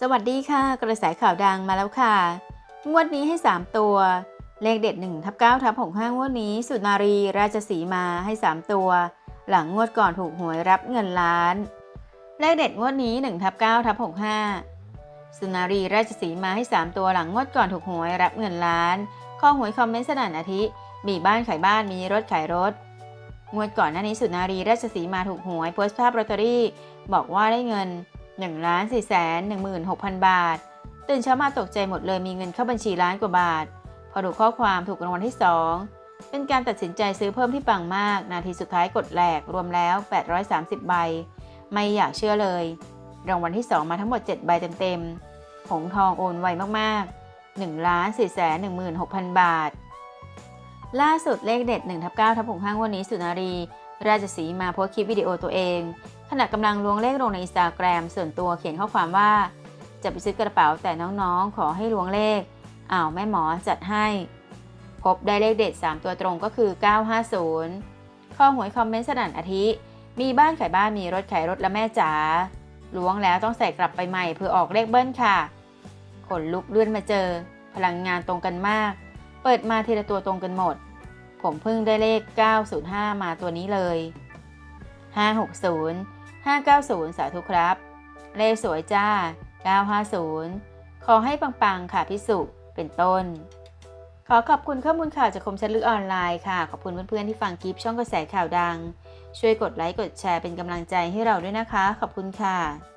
สวัสดีค่ะ กระแสข่าวดังมาแล้วค่ะ งวดนี้ให้ 3 ตัว เลขเด็ด1ทับ9ทับ65งวดนี้ สุนารีราชสีมาให้ 3 ตัว หลังงวดก่อนถูกหวยรับเงินล้าน เลขเด็ดงวดนี้1ทับ9ทับ65 สุนารีราชสีมาให้ 3 ตัวหลังงวดก่อนถูกหวยรับเงินล้าน ข้อหวยคอมเมนต์สนั่นอาทิ มีบ้านขายบ้านมีรถขายรถ งวดก่อนหน้านี้สุนารีราชสีมาถูกหวยโพสต์ภาพลอตเตอรี่ บอกว่าได้เงิน 1ล้าน4แสน16,000 บาท ตื่นเช้ามาตกใจหมดเลยมีเงินเข้าบัญชีล้านกว่าบาท พอดูข้อความถูกรางวัลที่ 2 เป็นการตัดสินใจซื้อเพิ่มที่ปังมาก นาทีสุดท้ายกดแหลกรวมแล้ว 830 ใบ ไม่อยากเชื่อเลย รางวัลที่ 2 มาทั้งหมด 7 ใบเต็มๆหงทองโอนไวมากๆ1ล้าน4แสน16,000 บาท ล่าสุดเลขเด็ด1ทับ9ทับ65วันนี้สุนารีราชสีมาโพสคลิปวิดีโอตัวเอง ขณะกำลังลวงเลขลงในอินสตาแกรมส่วนตัวเขียนข้อความว่า จะไปซื้อกระเป๋าแต่น้องๆ ขอให้ลวงเลขอ้าวแม่หมอจัดให้ พบได้เลขเด็ด 3 ตัวตรงก็คือ 950 ข้อหวยคอมเมนต์สนั่นอาทิ มีบ้านขายบ้านมีรถขายรถและแม่จ๋าล้วงแล้วต้องใส่กลับไปใหม่เพื่อออกเลขเบิ้ลค่ะขนลุกเลื่อนมาเจอ พลังงานตรงกันมาก เปิดมาทีละตัวตรงกันหมด ผมเพิ่งได้เลข 905 มาตัวนี้เลย 560 590 สาธุครับ เลขสวยจ้า 950 ขอให้ปังๆ ค่ะพิสุเป็นต้น ขอขอบคุณข้อมูลข่าวจากคมชัดลึกออนไลน์ค่ะ ขอบคุณเพื่อนๆที่ฟังกิฟช่องกระแสข่าวดัง ช่วยกดไลค์กดแชร์เป็นกำลังใจให้เราด้วยนะคะ ขอบคุณค่ะ